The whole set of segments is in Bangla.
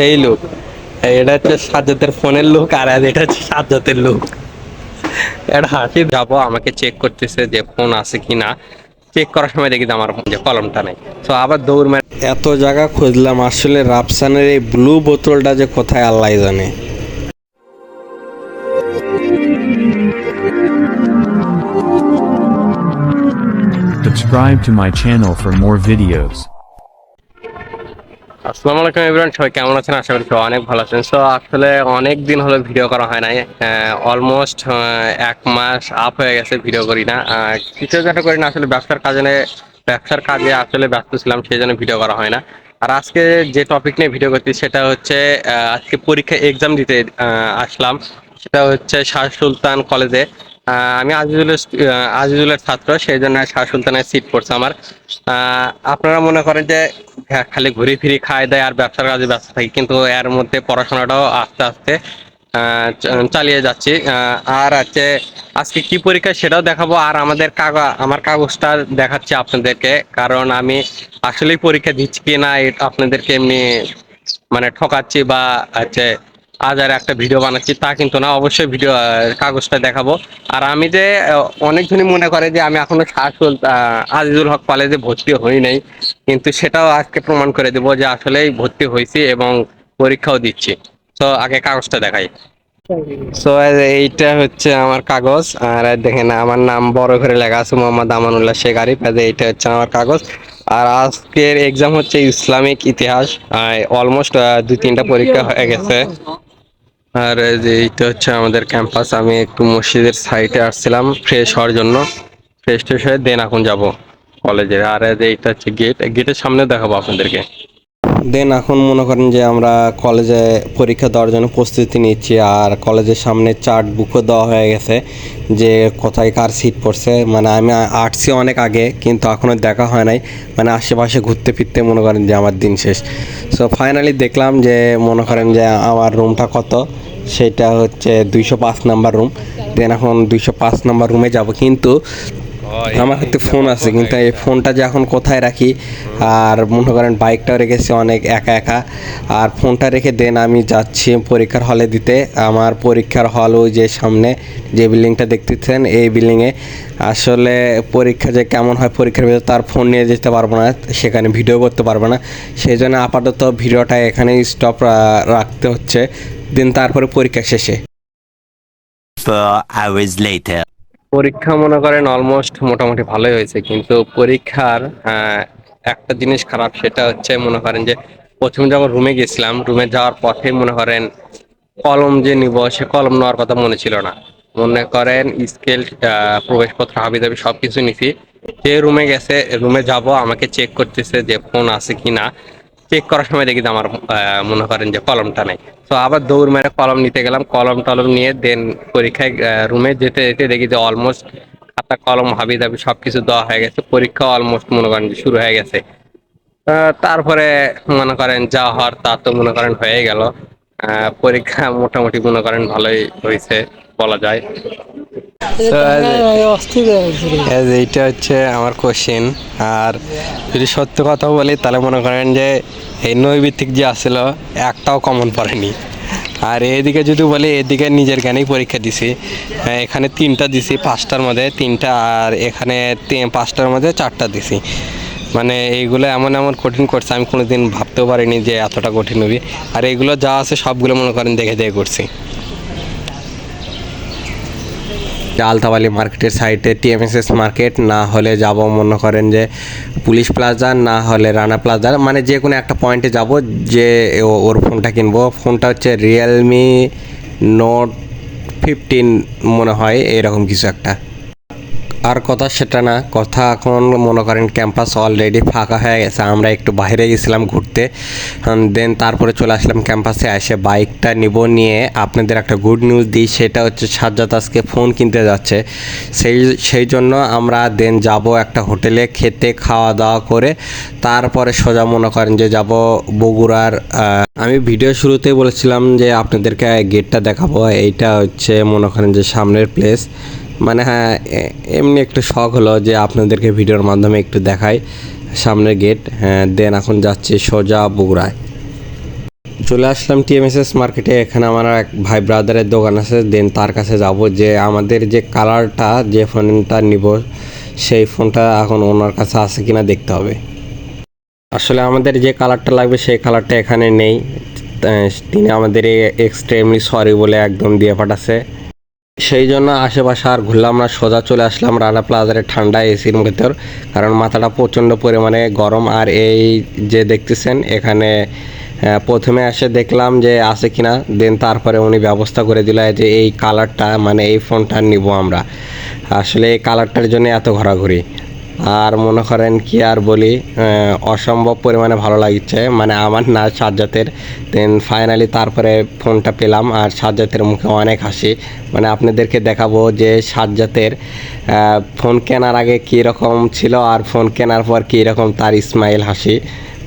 সেই লুক। এটা হচ্ছে সাজ্জাদের ফোনের লোক আর এটা হচ্ছে সাজ্জাদের লুক। এটা হাসি যাব আমাকে চেক করতেছে যে ফোন আছে কি না চেক করার সময় দেখি আমার যে কলমটা নেই। তো আবার দৌড় মেরে এত জায়গা খুঁজলাম আসলে রাফসানের এই ব্লু বোতলটা যে কোথায় আল্লাহ জানে। Subscribe to my channel for more videos. আসসালামু আলাইকুম এভরিওয়ান সবাই কেমন আছেন? আশা করি সবাই অনেক ভালো আছেন। সো আসলে অনেক দিন হলো ভিডিও করা হয় নাই। অলমোস্ট এক মাস আপ হয়ে গেছে ভিডিও করি না। কিছু যেটা করি না, আসলে ব্যবসার কাজে ব্যবসার কাজে আসলে ব্যস্ত ছিলাম, সেই জন্য ভিডিও করা হয় না। আর আজকে যে টপিক নিয়ে ভিডিও করছি, সেটা হচ্ছে আজকে পরীক্ষা এক্সাম দিতে আসলাম। সেটা হচ্ছে শাহ সুলতান কলেজে আমি আজিজুলের আজিজুলের ছাত্র, সেই জন্য শাহ সুলতানের সিট পড়ছে আমার। আপনারা মনে করেন যে খালি ঘুরে ফিরে খায় দেয় আর ব্যবসার কাজে ব্যস্ত থাকি। কিন্তু এর মধ্যে পড়াশোনাটাও আস্তে আস্তে চালিয়ে যাচ্ছি। আর আছে, আজকে কি পরীক্ষা সেটাও দেখাবো। আর আমাদের কাগজ আমার কাগজটা দেখাচ্ছি আপনাদেরকে। কারণ আমি আসলেই পরীক্ষা দিচ্ছি কি না আপনাদেরকে এমনি মানে ঠকাচ্ছি বা হচ্ছে আজ আর একটা ভিডিও বানাচ্ছি, তা কিন্তু না, অবশ্যই ভিডিও কাগজটা দেখাবো। আর আমি যে অনেকজনই মনে করে যে আমি এখনও শাসুল আজিজুল হক কলেজে ভর্তি হই নাই, কিন্তু সেটাও আজকে প্রমাণ করে দেবো যে আসলেই ভর্তি হয়েছি এবং পরীক্ষাও দিচ্ছি। তো আগে কাগজটা দেখাই। সো এইটা হচ্ছে আমার কাগজ, আর দেখেন আমার নাম বড় করে লেখা আছে, মোহাম্মদ আমানুল্লাহ শেখ আরিফ আর এইটা হচ্ছে আমার কাগজ। আর আজকের এক্সাম হচ্ছে ইসলামিক ইতিহাস অলমোস্ট দুই তিনটা পরীক্ষা হয়ে গেছে। আর যে এইটা হচ্ছে আমাদের ক্যাম্পাস। আমি একটু মসজিদের সাইডে আসছিলাম ফ্রেশ হওয়ার জন্য। ফ্রেশ ট্রেশ হয়ে দেন এখন যাব কলেজে আর এইটা হচ্ছে গেট গেটের সামনে দেখাবো আপনাদেরকে। দেন এখন মনে করেন যে আমরা কলেজে পরীক্ষা দেওয়ার জন্য প্রস্তুতি নিচ্ছি আর কলেজের সামনে চার্ট বুকও দেওয়া হয়ে গেছে যে কোথায় কার সিট পড়ছে। মানে আমি আটছি অনেক আগে, কিন্তু এখনও দেখা হয় নাই। মানে আশেপাশে ঘুরতে ফিরতে মনে করেন যে আমার দিন শেষ। সো ফাইনালি দেখলাম যে মনে করেন যে আমার রুমটা কত? সেটা হচ্ছে দুইশো পাঁচ নাম্বার রুম দেন এখন দুইশো পাঁচ নাম্বার রুমে যাব। কিন্তু আমার হাতে ফোন আছে কিন্তু এই ফোনটা যে এখন কোথায় রাখি আর মনে করেন বাইকটাও রেখেছি অনেক একা একা। আর ফোনটা রেখে দেন আমি যাচ্ছি পরীক্ষার হলে দিতে। আমার পরীক্ষার হল ওই যে সামনে যে বিল্ডিংটা দেখতেছেন এই বিল্ডিংয়ে আসলে পরীক্ষা যে কেমন হয় পরীক্ষার ভিতরে তার ফোন নিয়ে যেতে পারব না সেখানে ভিডিও করতে পারব না। সেই জন্য আপাতত ভিডিওটা এখানেই স্টপ রাখতে হচ্ছে। দিন তারপরে পরীক্ষা শেষে। Four hours later. পরীক্ষা মনে করেন অলমোস্ট মোটামুটি ভালোই হয়েছে, কিন্তু পরীক্ষার একটা জিনিস খারাপ সেটা হচ্ছে মনে করেন যে প্রথমে যখন রুমে গেছিলাম রুমে যাওয়ার পথে মনে করেন কলম যে নিব, সে কলম নেওয়ার কথা মনে ছিল না। মনে করেন স্কেল প্রবেশপত্র হাবি দাবি সব কিছু নিছি। যে রুমে গেছে রুমে যাব, আমাকে চেক করতেছে যে ফোন আছে কি না চেক করার সময় দেখি যে আমার মনে করেন যে কলমটা নেই। তো আবার দৌড় মেরে কলম নিতে গেলাম, কলম টলম নিয়ে দেন পরীক্ষায় রুমে যেতে যেতে দেখি যে অলমোস্ট খাতা কলম হাবি দাবি সবকিছু দেওয়া হয়ে গেছে, পরীক্ষা অলমোস্ট মনে করেন যে শুরু হয়ে গেছে। তারপরে মনে করেন যা হওয়ার তা তো মনে করেন হয়ে গেল। পরীক্ষা মোটামুটি মনে করেন ভালোই হয়েছে বলা যায়। এইটা হচ্ছে আমার কোশ্চেন আর যদি সত্য কথা বলি তাহলে মনে করেন যে এই নৈবিত্তিক যে আসছিল একটাও কমন পড়েনি। আর এদিকে যদি বলি এদিকে নিজের জ্ঞানেই পরীক্ষা দিছি। এখানে তিনটা দিছি পাঁচটার মধ্যে তিনটা আর এখানে পাঁচটার মধ্যে চারটা দিছি। মানে এইগুলো এমন এমন কঠিন করছে আমি কোনোদিন ভাবতেও পারিনি যে এতটা কঠিন হবে। আর এগুলো যা আছে সবগুলো মনে করেন দেখে দেখে করছি। আলতাবালি মার্কেটের সাইডে টিএমএসএস মার্কেট না হলে যাব মনে করেন যে পুলিশ প্লাজা না হলে রানা প্লাজা মানে যে কোনো একটা পয়েন্টে যাব, যে ওর ফোনটা কিনবো। ফোনটা হচ্ছে রিয়েলমি নোট ফিফটিন মনে হয়, এরকম কিছু একটা। আর কথা সেটা না, কথা এখন মনে করেন ক্যাম্পাস অলরেডি ফাঁকা হয়ে গেছে, আমরা একটু বাইরে গেছিলাম ঘুরতে দেন তারপরে চলে আসলাম ক্যাম্পাসে এসে বাইকটা নিব নিয়ে আপনাদের একটা গুড নিউজ দিই, সেটা হচ্ছে সাজ্জাদ আজকে ফোন কিনতে যাচ্ছে, সেই সেই জন্য আমরা দেন যাব একটা হোটেলে খেতে, খাওয়া দাওয়া করে, তারপরে সোজা মনে করেন যে যাব বগুড়ার আমি ভিডিও শুরুতেই বলেছিলাম যে আপনাদেরকে গেটটা দেখাবো, এইটা হচ্ছে মনে করেন যে সামনের প্লেস মানে হ্যাঁ এমনি একটু শখ হলো যে আপনাদেরকে ভিডিওর মাধ্যমে একটু দেখাই সামনের গেট হ্যাঁ দেন এখন যাচ্ছি সোজা বগুড়ায়। চলে আসলাম টিএমএসএস মার্কেটে এখানে আমার এক ভাই ব্রাদারের দোকান আছে দেন তার কাছে যাব যে আমাদের যে কালারটা যে ফোনটা নিব, সেই ফোনটা এখন ওনার কাছে আছে কিনা দেখতে হবে। আসলে আমাদের যে কালারটা লাগবে, সেই কালারটা এখানে নেই। তিনি আমাদের এক্সট্রিমলি সরি বলে একদম দিয়ে পাঠাচ্ছে সেই জন্য আশেপাশে আর ঘুরলাম না, সোজা চলে আসলাম রানা প্লাজারে ঠান্ডা এসির ভেতর। কারণ মাথাটা প্রচণ্ড পরিমাণে গরম আর এই যে দেখতেছেন, এখানে প্রথমে এসে দেখলাম যে আছে কিনা, দেন তারপরে উনি ব্যবস্থা করে দিল যে এই কালারটা মানে এই ফোনটা নিব আমরা। আসলে এই কালারটার জন্য এত ঘোরাঘুরি। আর মনে করেন কি আর বলি অসম্ভব পরিমাণে ভালো লাগছে। মানে আমার না সাজ্জাতের দেন ফাইনালি তারপরে ফোনটা পেলাম আর সাজ্জাতের মুখে অনেক হাসি। মানে আপনাদেরকে দেখাবো যে সাজ্জাতের ফোন কেনার আগে কী রকম ছিল আর ফোন কেনার পর কী রকম তার ইসমাইল হাসি।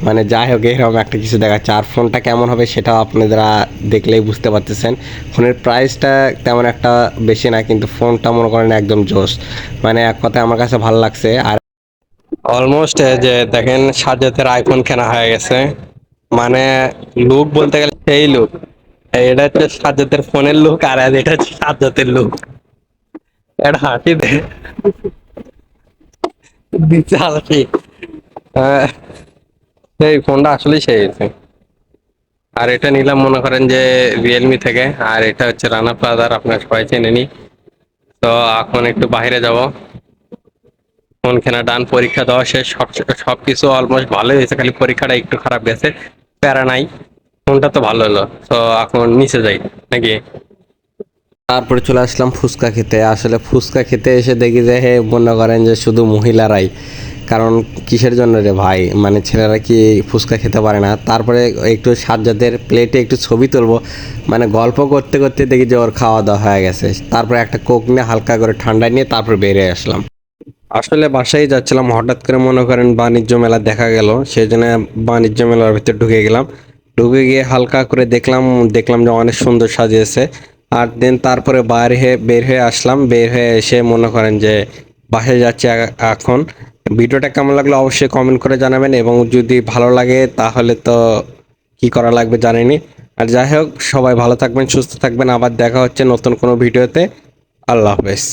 মানে যাই হোক, এরকম একটা কিছু দেখাচ্ছে। আর ফোনটা কেমন হবে সেটাও আপনারা দেখলেই বুঝতে পারতেছেন। ফোনের প্রাইসটা তেমন একটা বেশি না, কিন্তু ফোনটা মনে করেন একদম জোশ। মানে এক কথায় আমার কাছে ভালো লাগছে। আর অলমোস্ট যে দেখেন সাজ্জাতের আইফোন কেনা হয়ে গেছে। মানে লুক বলতে গেলে সেই লুক এটা হচ্ছে সাজ্জাতের ফোনের লুক আর এটা হচ্ছে সাজ্জাতের লুক এটা হাসি দে। হাসি। সেই ফোনটা আসলেই সেই হয়েছে। আর এটা নিলাম মনে করেন যে রিয়েলমি থেকে। আর এটা হচ্ছে রানা প্লাজার আপনার সবাই চেনে নি তো এখন একটু বাইরে যাব। ফোন কেনা ডান, পরীক্ষা দেওয়া শেষ, সব সব কিছু অলমোস্ট ভালোই হয়েছে, খালি পরীক্ষাটা একটু খারাপ গেছে, প্যারা নাই ফোনটা তো ভালো হলো, তো এখন নিচে যাই, নাকি? তারপরে চলে আসলাম ফুচকা খেতে, আসলে ফুচকা খেতে এসে দেখি যে, হে, মনে করেন যে শুধু মহিলারাই, কারণ কিসের জন্য রে ভাই মানে ছেলেরা কি ফুচকা খেতে পারে না? তারপরে একটু সাজ্জাদের প্লেটে একটু ছবি তুলবো মানে গল্প করতে করতে দেখি যে ওর খাওয়া দাওয়া হয়ে গেছে, তারপরে একটা কোক নিয়ে হালকা করে ঠান্ডা নিয়ে তারপর বেরিয়ে আসলাম। আসলে বাসায় যাচ্ছিলাম, হঠাৎ করে মনে করেন বাণিজ্য মেলা দেখা গেল সেই জন্য বাণিজ্য মেলার ভিতরে ঢুকে গেলাম। ঢুকে গিয়ে হালকা করে দেখলাম দেখলাম যে অনেক সুন্দর সাজিয়েছে। আর দেন তারপরে বাইরে হয়ে, বের হয়ে আসলাম, বের হয়ে এসে মনে করেন যে বাসায় যাচ্ছি এখন। ভিডিওটা কেমন লাগল অবশ্যই কমেন্ট করে জানাবেন এবং যদি ভালো লাগে তাহলে তো কি করা লাগবে জানেনি। আর যাই হোক, সবাই ভালো থাকবেন, সুস্থ থাকবেন, আবার দেখা হচ্ছে নতুন কোনো ভিডিওতে। আল্লাহ হাফেজ।